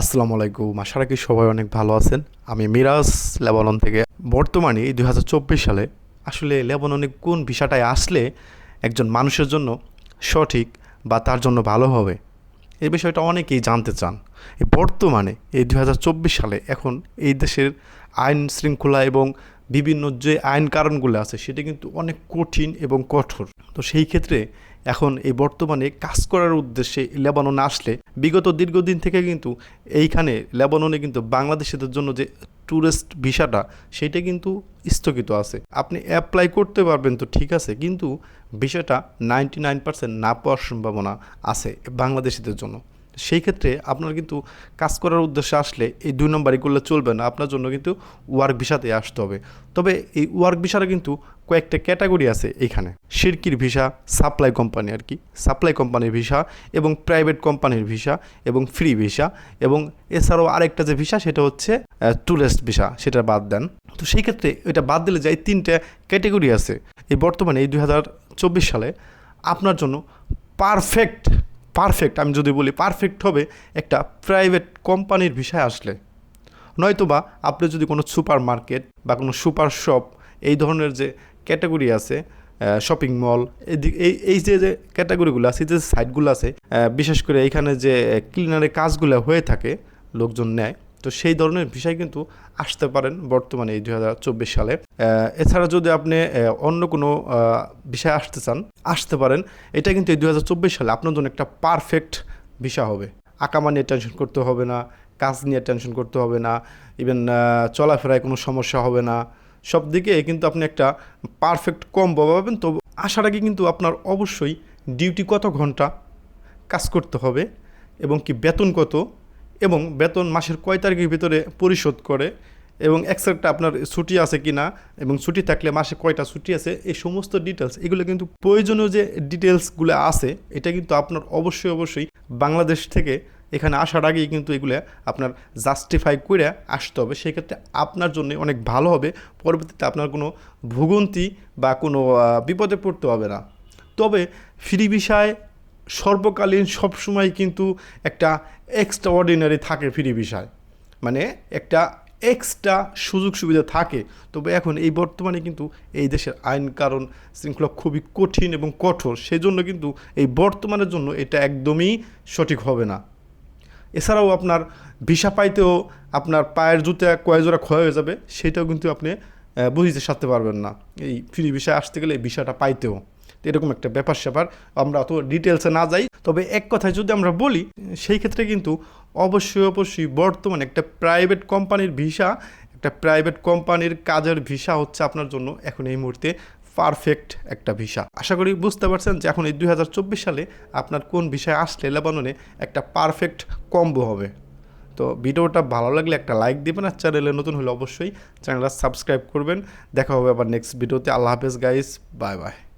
আসসালামু আলাইকুম। আশা রাখি সবাই অনেক ভালো আছেন। আমি মিরাজ লেবানন থেকে। বর্তমানে এই হাজার সালে আসলে লেবাননে কোন ভিসাটায় আসলে একজন মানুষের জন্য সঠিক বা তার জন্য ভালো হবে? এই বিষয়টা অনেকেই জানতে চান। বর্তমানে, এই দু হাজার চব্বিশ সালে এখন এই দেশের আইন শৃঙ্খলা এবং বিভিন্ন যে আইন কারণগুলো আছে, সেটা কিন্তু অনেক কঠিন এবং কঠোর। তো সেই ক্ষেত্রে এখন এই বর্তমানে কাজ করার উদ্দেশ্যে লেবানন আসলে বিগত দীর্ঘদিন থেকে কিন্তু এইখানে লেবাননে কিন্তু বাংলাদেশিদের জন্য যে ট্যুরিস্ট ভিসাটা, সেটা কিন্তু স্থগিত আছে। আপনি অ্যাপ্লাই করতে পারবেন তো ঠিক আছে, কিন্তু ভিসাটা নাইনটি নাইন পার্সেন্ট না পাওয়ার সম্ভাবনা আছে বাংলাদেশিদের জন্য। সেই ক্ষেত্রে আপনার কিন্তু কাজ করার উদ্দেশ্যে আসলে এই দুই নম্বরই করলে চলবে না। আপনার জন্য কিন্তু ওয়ার্ক ভিসাতে আসতে হবে। তবে এই ওয়ার্ক ভিসাটা কিন্তু কয়েকটা ক্যাটাগরি আছে এখানে। শিরকির ভিসা সাপ্লাই কোম্পানি আর কি। সাপ্লাই কোম্পানির ভিসা এবং প্রাইভেট কোম্পানির ভিসা এবং ফ্রি ভিসা এবং এছাড়াও আরেকটা যে ভিসা সেটা হচ্ছে ট্যুরিস্ট ভিসা সেটা বাদ দেন। তো সেই ক্ষেত্রে এটা বাদ দিলে যায় তিনটা ক্যাটাগরি আছে। এই বর্তমানে এই দু হাজার চব্বিশ সালে আপনার জন্য পারফেক্ট পারফেক্ট আমি যদি বলি পারফেক্ট হবে, একটা প্রাইভেট কোম্পানির ভিসায় আসলে। নয়তোবা আপনি যদি কোনো সুপার মার্কেট বা কোনো সুপার শপ এই ধরনের যে ক্যাটাগরি আছে শপিং মল এই এই যে যে ক্যাটাগরিগুলো আছে যে সাইটগুলো আছে বিশেষ করে এইখানে যে ক্লিনারের কাজগুলো হয়ে থাকে, লোকজন নেয় তো সেই ধরনের বিষয় কিন্তু আসতে পারেন বর্তমানে এই দু হাজার চব্বিশ সালে। এছাড়া যদি আপনি অন্য কোনো বিষয়ে আসতে চান, আসতে পারেন। এটা কিন্তু এই দু হাজার চব্বিশ সালে আপনার জন্য একটা পারফেক্ট বিষয় হবে। আঁকামা নিয়ে টেনশন করতে হবে না, কাজ নিয়ে টেনশন করতে হবে না ইভেন চলাফেরায় কোনো সমস্যা হবে না। সব দিকে কিন্তু আপনি একটা পারফেক্ট কম্বো পাবেন। তো আসার আগে কিন্তু আপনার অবশ্যই ডিউটি কত ঘণ্টা কাজ করতে হবে এবং কি বেতন কত এবং বেতন মাসের কয় তারিখের ভিতরে পরিশোধ করে এবং এক্সট্রা আপনার ছুটি আছে কি না এবং ছুটি থাকলে মাসে কয়টা ছুটি আছে, এই সমস্ত ডিটেলস এগুলো কিন্তু প্রয়োজনীয় যে ডিটেলসগুলো আছে, এটা কিন্তু আপনার অবশ্যই অবশ্যই বাংলাদেশ থেকে এখানে আসার আগেই কিন্তু এগুলো আপনার জাস্টিফাই করে আসতে হবে। সেক্ষেত্রে আপনার জন্য অনেক ভালো হবে, পরবর্তীতে আপনার কোনো ভুগন্তি বা কোনো বিপদে পড়তে হবে না। তবে ফ্রি বিষয় সর্বকালীন সবসময় কিন্তু একটা এক্সট্রা অর্ডিনারি থাকে ফ্রি বিষয়। মানে একটা এক্সট্রা সুযোগ সুবিধা থাকে। তবে এখন এই বর্তমানে কিন্তু এই দেশের আইন কারণ শৃঙ্খলা খুবই কঠিন এবং কঠোর। সেই জন্য কিন্তু এই বর্তমানের জন্য এটা একদমই সঠিক হবে না। এছাড়াও আপনার ভিসা পাইতেও আপনার পায়ের জুতে কয় জোড়া ক্ষয় হয়ে যাবে, সেটাও কিন্তু আপনি বুঝিতে সারতে পারবেন না। এই ফ্রি ভিসা আসতে গেলে এই ভিসাটা পাইতেও। এরকম একটা ব্যাপার স্যাপার। আমরা অত ডিটেলসে না যাই। তবে এক কথায় যদি আমরা বলি, সেই ক্ষেত্রে কিন্তু অবশ্যই অবশ্যই বর্তমানে একটা প্রাইভেট কোম্পানির ভিসা একটা প্রাইভেট কোম্পানির কাজের ভিসা হচ্ছে আপনার জন্য এখন এই মুহূর্তে পারফেক্ট একটা ভিসা আশা করি বুঝতে পারছেন যে এখন এই দুই হাজার চব্বিশ সালে আপনার কোন ভিসায় আসলে লেবাননে একটা পারফেক্ট কম্বো হবে। তো ভিডিওটা ভালো লাগলে একটা লাইক দিবেন আর চ্যানেলে নতুন হলে অবশ্যই চ্যানেলটা সাবস্ক্রাইব করবেন। দেখা হবে আবার নেক্সট ভিডিওতে আল্লাহ হাফেজ গাইস বাই বাই